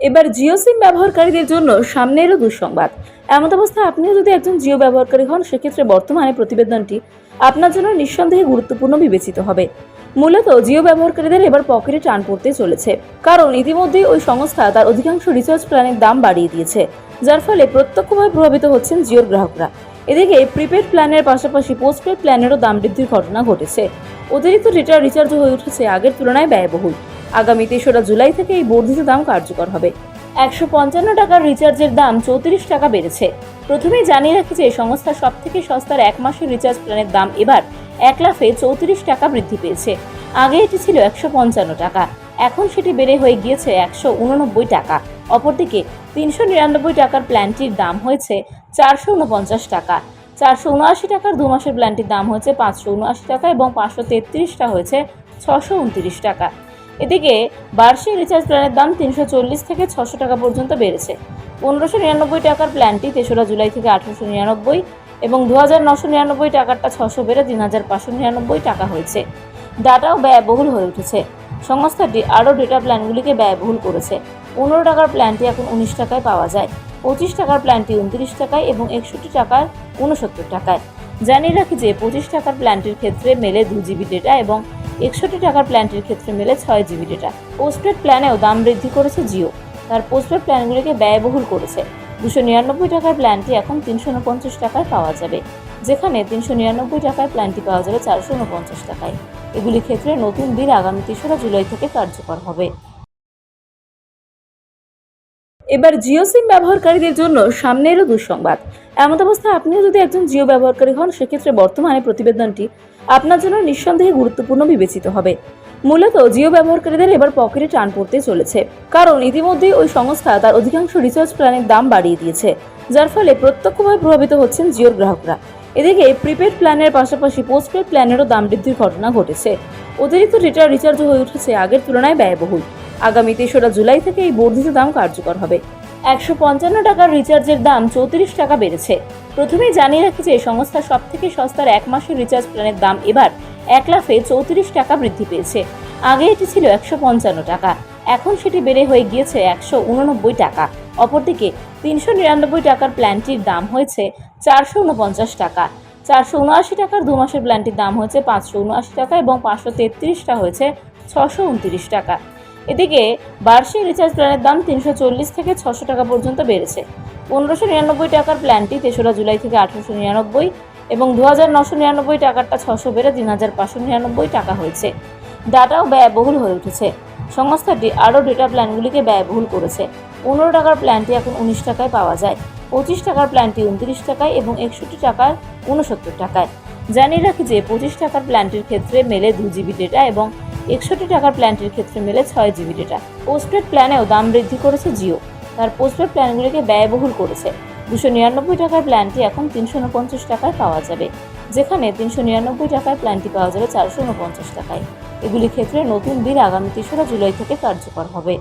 এবার জিও সিম ব্যবহারকারীদের জন্য সামনে এলো দুঃসংবাদ। এমত অবস্থায় আপনিও যদি একজন জিও ব্যবহারকারী হন, সেক্ষেত্রে বর্তমানে প্রতিবেদনটি আপনার জন্য নিঃসন্দেহে গুরুত্বপূর্ণ বিবেচিত হবে। মূলত জিও ব্যবহারকারীদের এবার পকেটে টান পড়তে চলেছে, কারণ ইতিমধ্যেই ওই সংস্থা তার অধিকাংশ রিচার্জ প্ল্যানের দাম বাড়িয়ে দিয়েছে, যার ফলে প্রত্যক্ষভাবে প্রভাবিত হচ্ছেন জিওর গ্রাহকরা। এদিকে প্রিপেড প্ল্যানের পাশাপাশি পোস্টপেড প্ল্যানেরও দাম বৃদ্ধির ঘটনা ঘটেছে। অতিরিক্ত ডেটা রিচার্জ হয়ে উঠেছে আগের তুলনায় ব্যয়বহুল। আগামী তেসরা জুলাই থেকে এই বর্ধিত দাম কার্যকর হবে। একশো পঞ্চান্ন টাকার রিচার্জের দাম চৌত্রিশ টাকা বেড়েছে। প্রথমেই জানিয়ে রাখি যে সংস্থার সব থেকে সস্তার এক মাসের রিচার্জ প্ল্যানের দাম এবার এক লাফে চৌত্রিশ টাকা বৃদ্ধি পেয়েছে। আগে এটি ছিল একশো পঞ্চান্ন টাকা। এখন সেটি বেড়ে হয়ে গিয়েছে একশো উননব্বই টাকা। অপরদিকে তিনশো নিরানব্বই টাকার প্ল্যানটির দাম হয়েছে চারশো উনপঞ্চাশ টাকা। চারশো উনআশি টাকার দু মাসের প্ল্যানটির দাম হয়েছে পাঁচশো উনআশি টাকা এবং পাঁচশো তেত্রিশটা হয়েছে ছশো উনত্রিশ টাকা। এদিকে বার্ষিক রিচার্জ প্ল্যানের দাম তিনশো চল্লিশ থেকে ছশো টাকা পর্যন্ত বেড়েছে। পনেরোশো নিরানব্বই টাকার প্ল্যানটি তেসরা জুলাই থেকে আঠারোশো নিরানব্বই এবং দু হাজার নশো নিরানব্বই টাকারটা ছশো বেড়ে তিন হাজার পাঁচশো নিরানব্বই টাকা হয়েছে। ডাটাও ব্যয়বহুল হয়ে উঠেছে। সংস্থাটি আরও ডেটা প্ল্যানগুলিকে ব্যয়বহুল করেছে। পনেরো টাকার প্ল্যানটি এখন উনিশ টাকায় পাওয়া যায়। পঁচিশ টাকার প্ল্যানটি উনত্রিশ টাকায় এবং একষট্টি টাকার উনসত্তর টাকায়। জানিয়ে রাখি যে পঁচিশ টাকার প্ল্যানটির ক্ষেত্রে মেলে দু জিবি ডেটা এবং একষট্টি টাকার প্ল্যানটির ক্ষেত্রে মেলে ছয় জিবি ডেটা পোস্টপেড প্ল্যানেও দাম বৃদ্ধি করেছে জিও তার পোস্টপেড প্ল্যানগুলিকে ব্যয়বহুল করেছে। দুশো নিরানব্বই টাকার প্ল্যানটি এখন তিনশো উনপঞ্চাশ টাকায় পাওয়া যাবে। যেখানে তিনশো নিরানব্বই টাকায় প্ল্যানটি পাওয়া যাবে চারশো উনপঞ্চাশ টাকায়। এগুলি ক্ষেত্রে নতুন বিল আগামী তেসরা জুলাই থেকে কার্যকর হবে। এবার জিও সিম ব্যবহারকারীদের জন্য সামনে এলো দুঃসংবাদ। এমত অবস্থায় আপনিও যদি একজন জিও ব্যবহারকারী হন, সেক্ষেত্রে বর্তমানে প্রতিবেদনটি আপনার জন্য নিঃসন্দেহে গুরুত্বপূর্ণ বিবেচিত হবে। মূলত জিও ব্যবহারকারীদের এবার পকেটে টান পড়তে চলেছে, কারণ ইতিমধ্যেই ওই সংস্থা তার অধিকাংশ রিচার্জ প্ল্যানের দাম বাড়িয়ে দিয়েছে, যার ফলে প্রত্যক্ষভাবে প্রভাবিত হচ্ছেন জিওর গ্রাহকরা। এদিকে প্রিপেড প্ল্যানের পাশাপাশি পোস্টপেড প্ল্যানেরও দাম বৃদ্ধির ঘটনা ঘটেছে। অতিরিক্ত ডেটা রিচার্জ হয়ে উঠেছে আগের তুলনায় ব্যয়বহুল। আগামী তেসরা জুলাই থেকে এই বর্ধিত দাম কার্যকর হবে। একশো পঞ্চান্ন টাকার রিচার্জের দাম চৌত্রিশ টাকা বেড়েছে। প্রথমেই জানিয়ে রাখি যে সংস্থার সব থেকে সস্তার এক মাসের রিচার্জ প্ল্যানের দাম এবার এক লাফে চৌত্রিশ টাকা বৃদ্ধি পেয়েছে। আগে এটি ছিল একশো পঞ্চান্ন টাকা। এখন সেটি বেড়ে হয়ে গিয়েছে একশো উননব্বই টাকা। অপরদিকে তিনশো নিরানব্বই টাকার প্ল্যানটির দাম হয়েছে চারশো উনপঞ্চাশ টাকা। চারশো উনআশি টাকার দু মাসের প্ল্যানটির দাম হয়েছে পাঁচশো উনআশি টাকা এবং পাঁচশো তেত্রিশটা হয়েছে ছশো উনত্রিশ টাকা। এদিকে বার্ষিক রিচার্জ প্ল্যানের দাম তিনশো চল্লিশ থেকে ছশো টাকা পর্যন্ত বেড়েছে। পনেরোশো নিরানব্বই টাকার প্ল্যানটি তেসরা জুলাই থেকে আঠারোশো নিরানব্বই এবং দু হাজার নশো নিরানব্বই টাকারটা ছশো বেড়ে তিন হাজার পাঁচশো নিরানব্বই টাকা হয়েছে। ডাটাও ব্যয়বহুল হয়ে উঠেছে। সংস্থাটি আরও ডেটা প্ল্যানগুলিকে ব্যয়বহুল করেছে। পনেরো টাকার প্ল্যানটি এখন উনিশ টাকায় পাওয়া যায়। পঁচিশ টাকার প্ল্যানটি উনত্রিশ টাকায় এবং একষট্টি টাকার উনসত্তর টাকায়। জানিয়ে রাখি যে পঁচিশ টাকার প্ল্যানটির ক্ষেত্রে মেলে দু জিবি ডেটা এবং একষট্টি টাকার প্ল্যানটির ক্ষেত্রে মেলে ছয় জিবি ডেটা পোস্টপেড প্ল্যানেও দাম বৃদ্ধি করেছে জিও তার পোস্টপেড প্ল্যানগুলিকে ব্যয়বহুল করেছে। দুশো নিরানব্বই টাকার প্ল্যানটি এখন তিনশো উনপঞ্চাশ টাকায় পাওয়া যাবে। যেখানে তিনশো নিরানব্বই টাকার প্ল্যানটি পাওয়া যাবে চারশো উনপঞ্চাশ টাকায়। এগুলি ক্ষেত্রে নতুন বিল আগামী তেসরা জুলাই থেকে কার্যকর হবে।